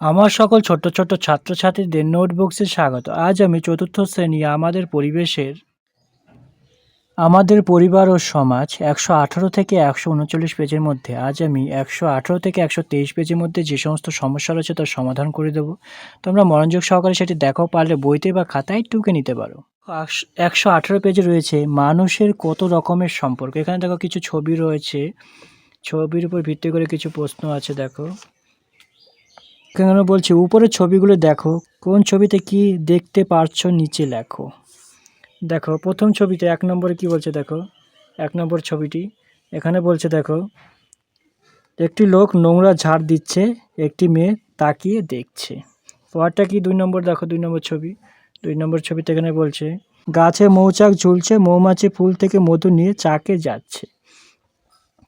আমার সকল ছোট্ট ছোট্ট ছাত্রছাত্রীদের নোটবুকসে স্বাগত। আজ আমি চতুর্থ শ্রেণি আমাদের পরিবেশের, আমাদের পরিবার ও সমাজ একশো আঠারো থেকে একশো উনচল্লিশ পেজের মধ্যে, আজ আমি একশো আঠারো থেকে একশো তেইশ পেজের মধ্যে যে সমস্ত সমস্যা রয়েছে তার সমাধান করে দেবো। তোমরা মনোযোগ সহকারে সেটি দেখো, পারলে বইতে বা খাতায় টুকে নিতে পারো। একশো আঠারো পেজে রয়েছে, মানুষের কত রকমের সম্পর্ক? এখানে দেখো কিছু ছবি রয়েছে, ছবির উপর ভিত্তি করে কিছু প্রশ্ন আছে, দেখো। কেন বলছি, উপরের ছবিগুলো দেখো, কোন ছবিতে কি দেখতে পারছ নিচে লেখো। দেখো, প্রথম ছবিতে এক নম্বরে কি বলছে দেখো, এক নম্বর ছবিটি, এখানে বলছে দেখো, একটি লোক নোংরা ঝাড় দিচ্ছে, একটি মেয়ে তাকিয়ে দেখছে। পরটা কি দুই নম্বর? দেখো, দুই নম্বর ছবি, দুই নম্বর ছবিতে এখানে বলছে, গাছে মৌচাক ঝুলছে, মৌমাছি ফুল থেকে মধু নিয়ে চাকে যাচ্ছে।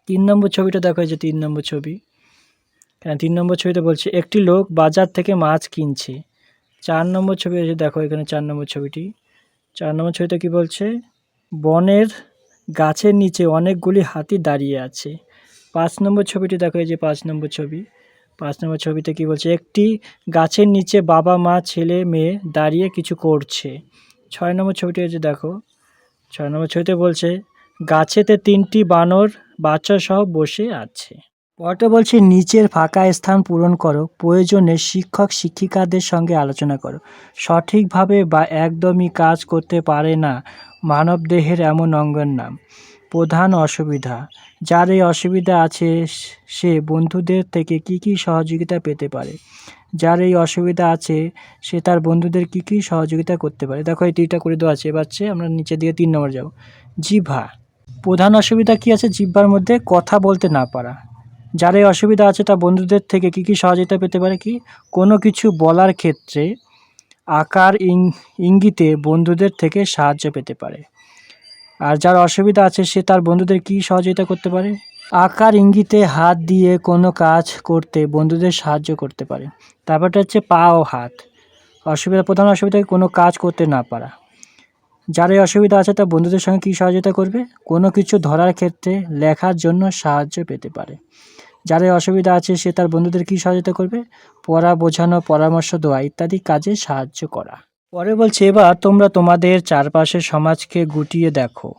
তিন নম্বর ছবিটা দেখো যে তিন নম্বর ছবি কেন তিন নম্বর ছবিতে বলছে, একটি লোক বাজার থেকে মাছ কিনছে। চার নম্বর ছবি আছে দেখো এখানে চার নম্বর ছবিটি। চার নম্বর ছবিতে কি বলছে, বনের গাছের নিচে অনেকগুলি হাতি দাঁড়িয়ে আছে। পাঁচ নম্বর ছবিটি, দেখো এই যে পাঁচ নম্বর ছবি। পাঁচ নম্বর ছবিতে কি বলছে, একটি গাছের নিচে বাবা, মা, ছেলে, মেয়ে দাঁড়িয়ে কিছু করছে। ছয় নম্বর ছবিটি আছে দেখো। ছয় নম্বর ছবিতে বলছে, গাছেতে তিনটি বানর বাচ্চা সহ বসে আছে। পরটা বলছে, নিচের ফাঁকা স্থান পূরণ করো, প্রয়োজনে শিক্ষক শিক্ষিকাদের সঙ্গে আলোচনা করো। সঠিকভাবে বা একদমই কাজ করতে পারে না মানবদেহের এমন অঙ্গের নাম। প্রধান অসুবিধা যার এই অসুবিধা আছে সে বন্ধুদের থেকে কি কি সহযোগিতা পেতে পারে? যার এই অসুবিধা আছে সে তার বন্ধুদের কি কি সহযোগিতা করতে পারে? দেখো, এই তিনটা করে দেওয়া আছে। এবার আমরা নিচে দিয়ে তিন নম্বর যাব। জিভা প্রধান অসুবিধা কি আছে জিহ্বার মধ্যে? কথা বলতে না পারা। যার এই অসুবিধা আছে তা বন্ধুদের থেকে কি কি সহযোগিতা পেতে পারে কি? কোনো কিছু বলার ক্ষেত্রে আকার ইঙ্গিতে বন্ধুদের থেকে সাহায্য পেতে পারে। আর যার অসুবিধা আছে সে তার বন্ধুদের কি সহযোগিতা করতে পারে? আকার ইঙ্গিতে হাত দিয়ে কোনো কাজ করতে বন্ধুদের সাহায্য করতে পারে। তারপরটা হচ্ছে পা ও হাত। অসুবিধা, প্রধান অসুবিধা কোনো কাজ করতে না পারা। যার এই অসুবিধা আছে তা বন্ধুদের সঙ্গে কী সহযোগিতা করবে? কোনো কিছু ধরার ক্ষেত্রে লেখার জন্য সাহায্য পেতে পারে। যার অসুবিধা আছে সে তার বন্ধুদের কী সহযোগিতা করবে? পড়া, বোঝানো, পরামর্শ দেওয়া ইত্যাদি কাজে সাহায্য করা। পরে বলছে, এবার তোমরা তোমাদের চারপাশের সমাজকে গুটিয়ে দেখো।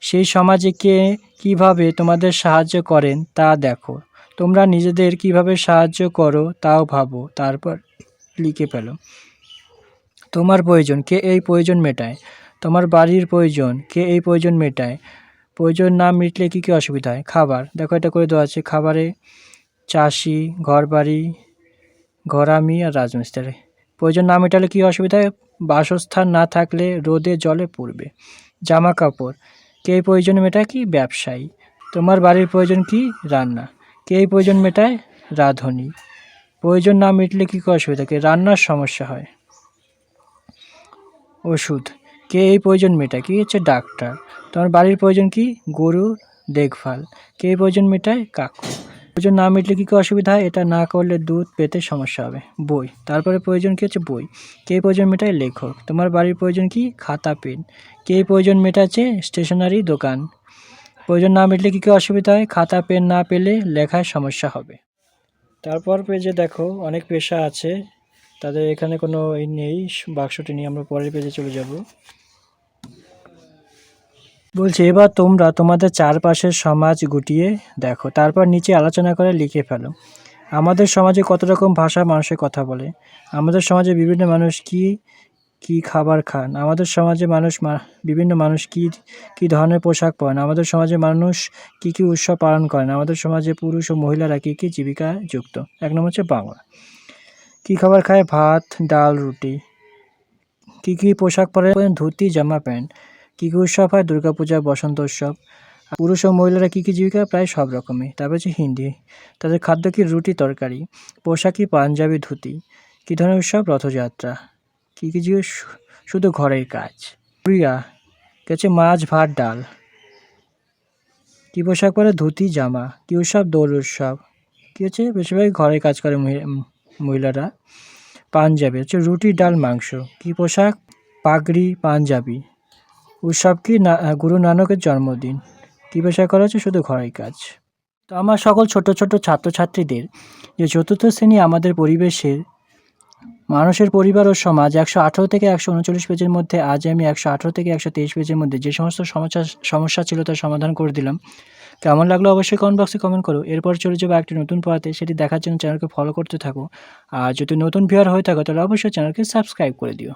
সেই সমাজে কে কীভাবে তোমাদের সাহায্য করেন তা দেখো। তোমরা নিজেদের কীভাবে সাহায্য করো তাও ভাবো। তারপর লিখে ফেলো তোমার প্রয়োজন, কে এই প্রয়োজন মেটায়? তোমার বাড়ির প্রয়োজন, কে এই প্রয়োজন মেটায়? প্রয়োজন না মিটলে কী কী অসুবিধা হয়? খাবার। দেখো এটা করে দেওয়া আছে, খাবারে চাষি ঘর বাড়ি ঘরামি আর রাজমিস্ত্রি। প্রয়োজন না মেটালে কী অসুবিধা হয়? বাসস্থান না থাকলে রোদে জলে পড়বে। জামা কাপড় কে প্রয়োজন মেটায় কি? ব্যবসায়ী। তোমার বাড়ির প্রয়োজন কি? রান্না। কে প্রয়োজন মেটায়? রাঁধুনি। প্রয়োজন না মিটলে কী কী অসুবিধা? কি রান্নার সমস্যা হয়? ওষুধ। কে এই প্রয়োজন মেটায়? কী হচ্ছে? ডাক্তার। তোমার বাড়ির প্রয়োজন কি? গরু, দেখভাল। কে প্রয়োজন মেটায়? কাকু। প্রয়োজন না মিটলে কী কী অসুবিধা হয়? এটা না করলে দুধ পেতে সমস্যা হবে। বই। তারপরে প্রয়োজন কী হচ্ছে? বই। কে প্রয়োজন মেটায়? লেখক। তোমার বাড়ির প্রয়োজন কি? খাতা, পেন। কে প্রয়োজন মেটাচ্ছে? স্টেশনারি দোকান। প্রয়োজন না মিটলে কী কী অসুবিধা হয়? খাতা, পেন না পেলে লেখায় সমস্যা হবে। তারপর পেজে দেখো, অনেক পেশা আছে। তাদের এখানে কোনো এই নেই। বাক্সটি নিয়ে আমরা পরের পেজে চলে যাব। বলছে, এবার তোমরা তোমাদের চারপাশের সমাজ গুটিয়ে দেখো, তারপর নিচে আলোচনা করে লিখে ফেলো। আমাদের সমাজে কত রকম ভাষা মানুষের কথা বলে? আমাদের সমাজে বিভিন্ন মানুষ কি কি খাবার খান? আমাদের সমাজে মানুষ বিভিন্ন মানুষ কি কি ধরনের পোশাক পরেন? আমাদের সমাজে মানুষ কি কি উৎসব পালন করেন? আমাদের সমাজে পুরুষ ও মহিলারা কী কী জীবিকা যুক্ত? এক নম্বর হচ্ছে বাংলা। কী খাবার খায়? ভাত, ডাল, রুটি। কী কী পোশাক পরে ধুতি, জামা প্যান্ট? কী কী উৎসব হয় দুর্গাপূজা বসন্ত উৎসব। পুরুষ ও মহিলারা কী কী জীবিকা? প্রায় সব রকমই। তারপর হচ্ছে হিন্দি। তাদের খাদ্য কি? রুটি, তরকারি। পোশাক পাঞ্জাবি ধুতি। কী ধরনের উৎসব? রথযাত্রা। কী কী জীব? শুধু ঘরের কাজ। ক্রিয়া কী হচ্ছে? মাছ, ভাত, ডাল। কী পোশাক পরে? ধুতি, জামা। কী উৎসব? দোল উৎসব। কী হচ্ছে? বেশিরভাগ ঘরের কাজ করে মহিলারা। পাঞ্জাবি। হচ্ছে রুটি, ডাল, মাংস। কী পোশাক? পাগড়ি, পাঞ্জাবি। উৎসব কি না গুরু নানকের জন্মদিন? কী পোশাক করা হচ্ছে? শুধু ঘরের কাজ। তো আমার সকল ছোট ছোট ছাত্রছাত্রীদের যে চতুর্থ শ্রেণি আমাদের পরিবেশের, মানুষের পরিবার ও সমাজ একশো আঠারো থেকে একশো উনচল্লিশ পেজের মধ্যে, আজ আমি একশো আঠারো থেকে একশো তেইশ পেজের মধ্যে যে সমস্ত সমস্যা সমস্যা ছিল তার সমাধান করে দিলাম। কেমন লাগল অবশ্যই কমেন্ট বক্সে কমেন্ট করো। এরপর চলে যাব একটি নতুন পড়াতে সেটি দেখার জন্য চ্যানেলকে ফলো করতে থাকো। আর যদি নতুন ভিউয়ার হয়ে থাকো, তাহলে অবশ্যই চ্যানেলকে সাবস্ক্রাইব করে দিও।